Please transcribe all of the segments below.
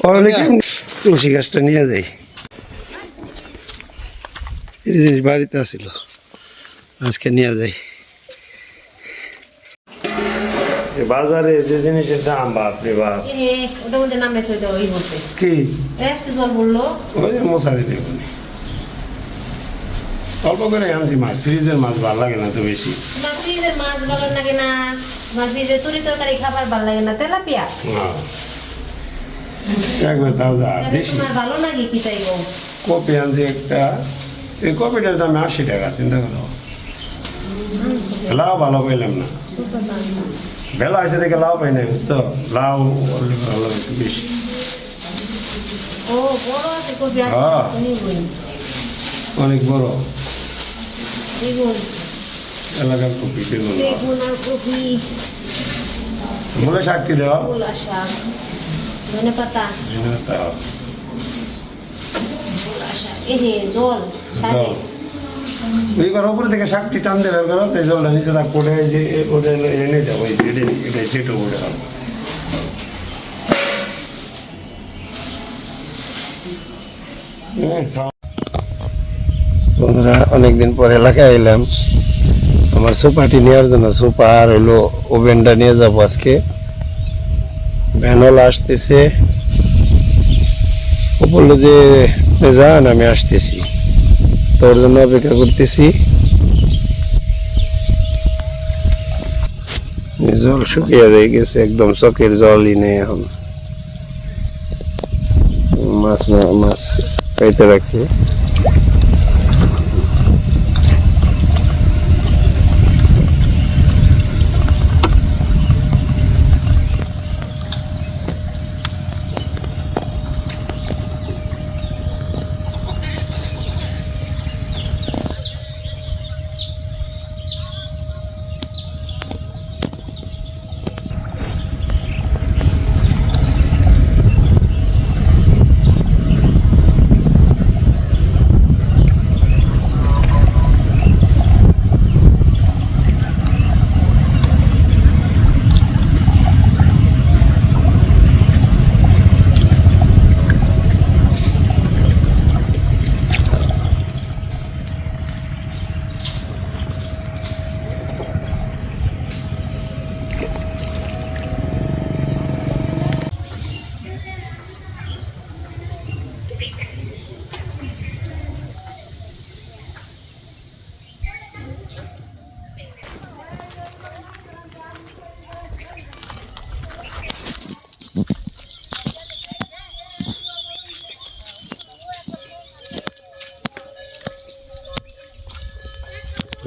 অনেকে তুলসী গাছটা নিয়ে যাই এই জিনিস বাড়িতে আসিল আজকে নিয়ে যাই যে বাজারে যে জিনিসের দাম বাপরে বাপ। কি? মশা ওখানে অল্প করে আনছি মাছ ফ্রিজের মাছ ভালো লাগে না তো বেশি। ফ্রিজের মাছ ভালো লাগে না ফ্রিজের তুরি তরকারি খাবার ভালো লাগে না তেলাপিয়া? হ্যাঁ। একবার তাজা দেশি ভালো লাগে কি চাইব কপি আনছি একটা। এই কপিটার দাম আশি টাকা চিন্তা করো। লাউ ভালো পাইলাম না। বেলা আছে দেখে লাউ পাই না তো লাউ ভালো বেশি। হ্যাঁ। অনেক বড়। এলাকার কপি বেগুন। কপি। মূলে শাকটি দেওয়া? শাক। ধনে পাতা শাক এই যে জল করো উপরে থেকে শাকটি টান দিয়ে বের করো তাই জলটা নিচে তা পড়ে যে ওটা এনে- যাব এই যে এটা সেটা ওটা বন্ধুরা অনেকদিন পরে এলাকায় এলাম। আমার সোফাটি নেওয়ার জন্য সোফা আর হইল ওভেনটা নিয়ে যাব আজকে। ভ্যানল আসতেছে। ও বলল যে যান, আমি আসতেছি। তোর জন্য অপেক্ষা করতেছি। জল শুকিয়ে হয়ে গেছে, একদম চকের জলই নেই এখন। মাছ মাছ খাইতে রাখছি।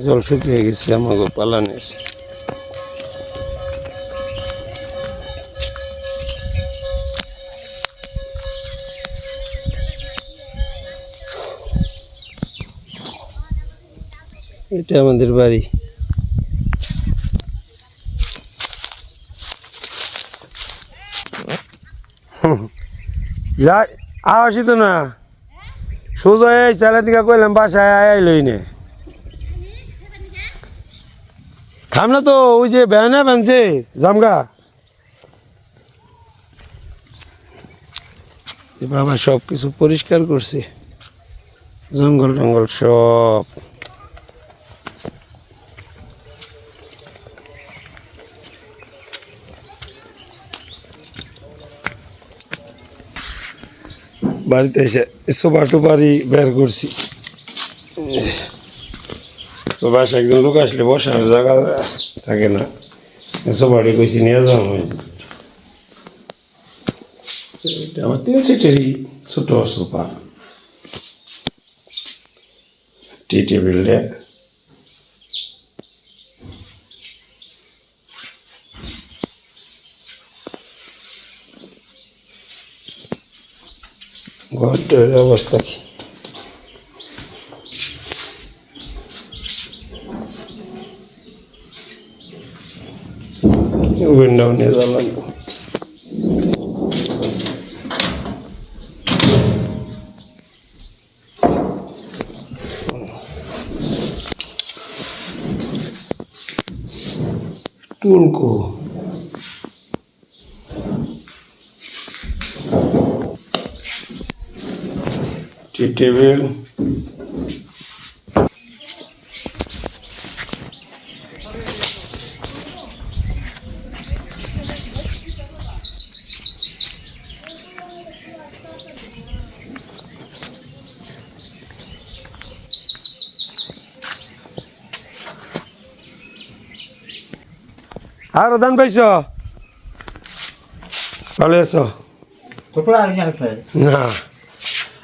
জল শুকিয়ে গেছে আমাকে পালানের। এটা আমাদের বাড়ি। আসি তো না। সোজা এই চালা দিকে কইলাম, বাসায় আয় লই নে। না তো, ওই যে বেহানা বানছে, জামগা। বাবা সব কিছু পরিষ্কার করছে। জঙ্গল টঙ্গল সব। বাড়িতে এসে সোফা টোপারি বের করছি। তো বাসা একজন লোক আসলে বসার জায়গা থাকে না। সোফাটি কইছি, নিয়ে যাওয়া হয় এটা আমার তিন সিটেরই ছোট সোফা। টি টেবিলটা ঘরটার অবস্থা কি? এগুলো নিয়ে যাওয়া লাগবে टूल को टेबल আর দান পাইছ? ভালো আছো? না।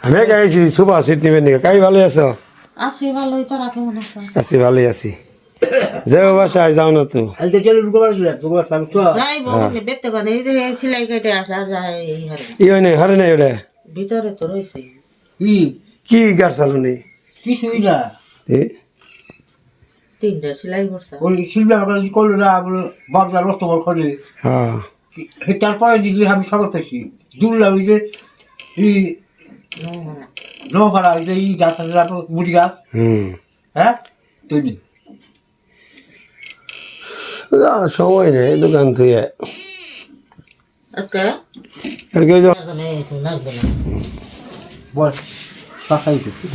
আমি গাইছি সিট নিবেন নাকি। কাই ভালো আছো? আসি ভালোই তারা কেমন আছে আছি ভালোই আছি। যে বাসায় যাও না তো। চলে ই হয় নাই হারে নাই ওটা ভিতরে তো রয়েছে কি কি গার চালনি? কি সুবিধা এ? তিনটা সেলাই করছে। ওই শিল্পী আমার কাছে করল না বলে বাংলা নষ্ট করে করে হ্যাঁ। তারপরে দিদি আমি সকাল পেয়েছি দূরলাম ওই যে এই নৌকারা ওই যে এই গাছ আছে গাছ। হুম। হ্যাঁ? তৈরি। সময় নেই দোকান থুয়ে আজকে? বল।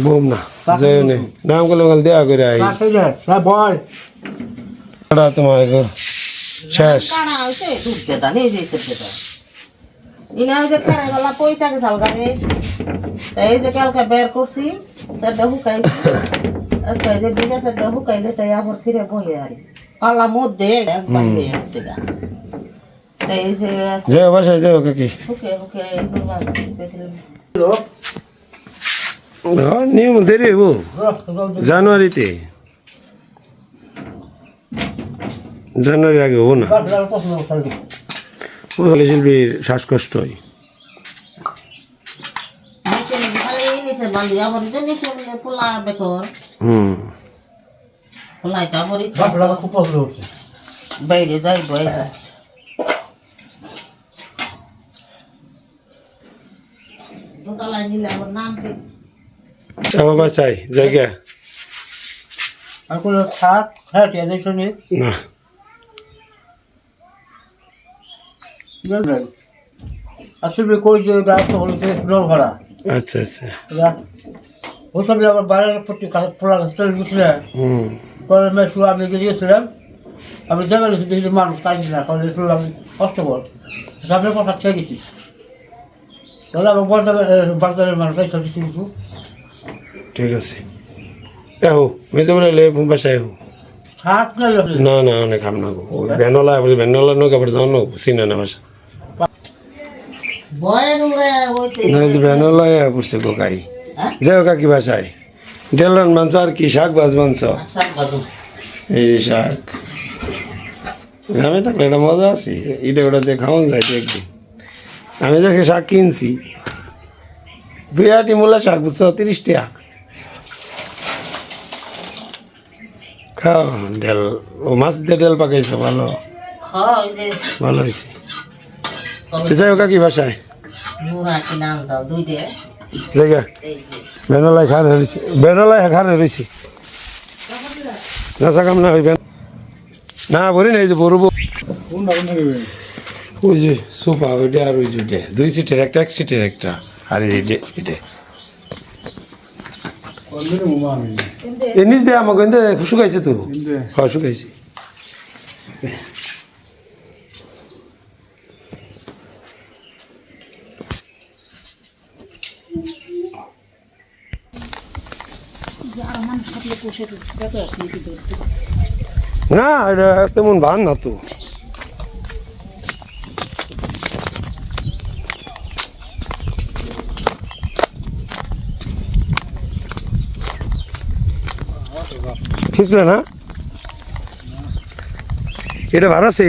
বুম না যাই নেই নাম করলে ওখানে দেওয়া করে আই বল ওটা তোমার গো শেষ ইনা যে খারে গলা পয়সা কে সাল গানে এই যে কালকে বের করছি তার দেহু কাই আজকে যে বিনা সে দেহু কাই দে তাই আবার ফিরে বই আরি পালা মধ্যে একবার হয়ে গেছে গা তাই যে যে বাসায় যাও কাকি করবা পেছিল নিয়ম, দেরি হব জানুয়ারিতে। জানুয়ারি আগে হব না। পুজলি শিল্পীর শ্বাসকষ্ট হয়। বাইরে যাই বই দোতলায় নিলে আবার নাম কি আমার বাসায় জায়গা আর কোনো থাক হ্যাঁ টেনশনে না আসলে কই যে ব্যবসা হচ্ছে নৌকারা আচ্ছা আচ্ছা ওসব আবার বাইরের প্রতি পোড়া চলে গেছিলে পরে মেসু আমি গিয়েছিলাম আমি যাবে দেখি মানুষ কাটছি না কারণ একটু আমি কষ্ট কর সামনে কথা খেয়ে গেছি তাহলে আমার বর্ধমান বাজারের মানুষ কিছু কিছু ঠিক আছে। এহো মেজে বলে লে বাসায় এহো না না না অনেক খাম না গো। ওই ভ্যানলা বলছে ভ্যানলা নৌকা কাপড় যাও না চিনে না বাসা। ভ্যানলা পড়ছে গো হ্যাঁ? যাও কাকি বাসায়। ডেলন মাংস আর কি শাক বাজ মাংস? এই শাক। গ্রামে থাকলে এটা মজা আছে। এটা ওটা দিয়ে খাওয়ান যায় একদিন। আমি দেখছি শাক কিনছি। দুই আটি মূলা শাক বুঝছ? তিরিশ টাকা। খাও ডেল ও মাছ দিয়ে ডেল পাকাইছো ভালো। হ্যাঁ ভালো হয়েছে যাই হোক কি দাও জায়গা বেনলাই খার হেরেছি বেনলাই খার হেরেছি না সাকাম না হইবেন। না ভরি নাই যে বড় ওই যে সোফা ওইটা আর ওই যে। দুই সিটের একটা এক সিটের একটা। আর এই এটা। এ নিচ দে আমাকে কিন্তু শুকাইছে তো। হ্যাঁ শুকাইছে। না এটা তেমন ভান না তো। খিচলে না? এটা ভাড়া আছে?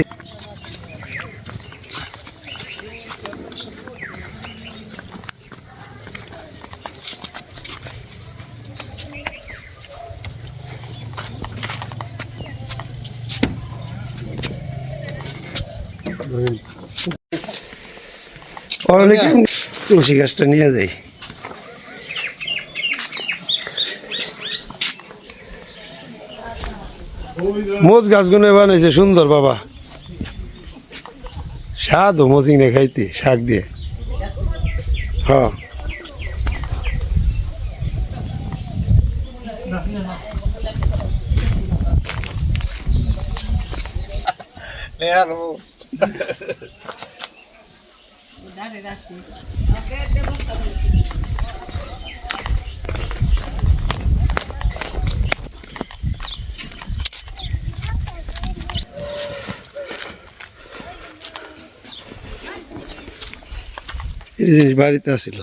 অনেকে তুলসী গাছটা নিয়ে যাই। মোজ গাছগুলো বানাইছে সুন্দর বাবা। স্বাদ ও মজিং রে খাইতে শাক দিয়ে। হ। Dale, gracias. এই জিনিস বাড়িতে আসিল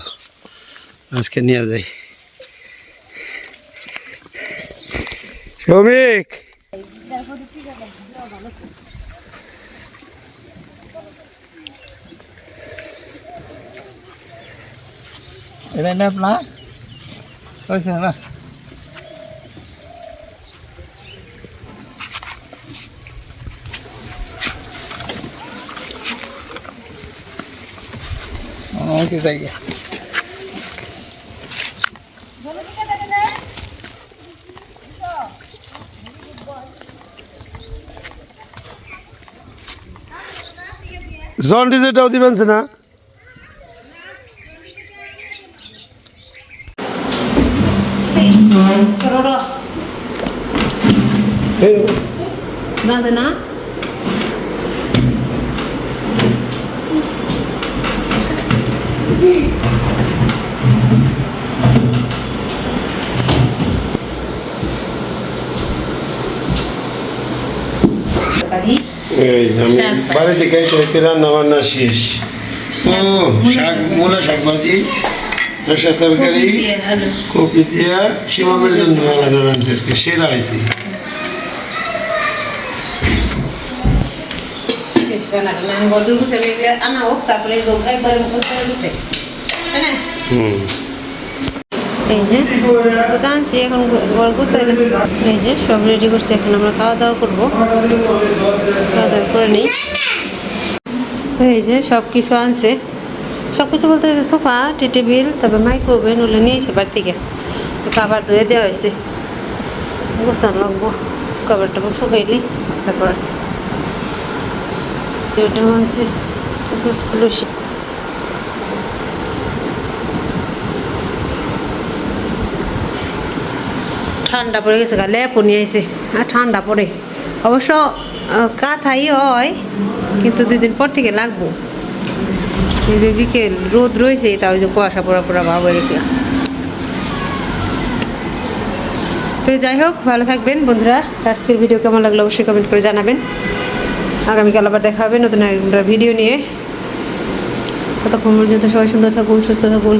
আজকে নিয়ে যাই। শ্রমিক এটা না আপনার না? ওকে যাই জন ডিজেটাও দিবেন না এই বাঁধে না এই আমি বাড়িতে খাইতে খাইতে রান্না বান্না শেষ। ও শাক মূলা শাক ভাজি রসা তরকারি কপি দিয়া সীমামের জন্য আলাদা রাঁধছি আজকে সেরা হয়েছে। আনা হোক তারপরে হুম। জানছি এখন এই যে, সব রেডি করছি, এখন আমরা খাওয়া দাওয়া করব। খাওয়া দাওয়া করে নিই। এই যে সব কিছু আনছে। সব কিছু বলতে সোফা টি টেবিল তারপর মাইক্রোওভেন ওগুলো নিয়ে এসে বাড়ি থেকে খাবার ধুয়ে দেওয়া হয়েছে। গোছানো লাগবো খাবার টাবার শুকাইলি তারপর এটা আনছে। ঠান্ডা পড়ে গেছে, গা লেপও নিয়ে আর ঠান্ডা পড়ে। অবশ্য কাঁথাই হয়, কিন্তু দুই দিন পর থেকে লাগবো। যে বিকেল, রোদ রয়েছে, তা ওই যে কুয়াশা পড়া পড়া ভাব হয়ে গেছে। তো যাই হোক, ভালো থাকবেন বন্ধুরা। আজকের ভিডিও কেমন লাগল অবশ্যই কমেন্ট করে জানাবেন। আগামীকাল আবার দেখা হবে নতুন একটা ভিডিও নিয়ে। ততক্ষণ পর্যন্ত সবাই সুন্দর থাকুন, সুস্থ থাকুন।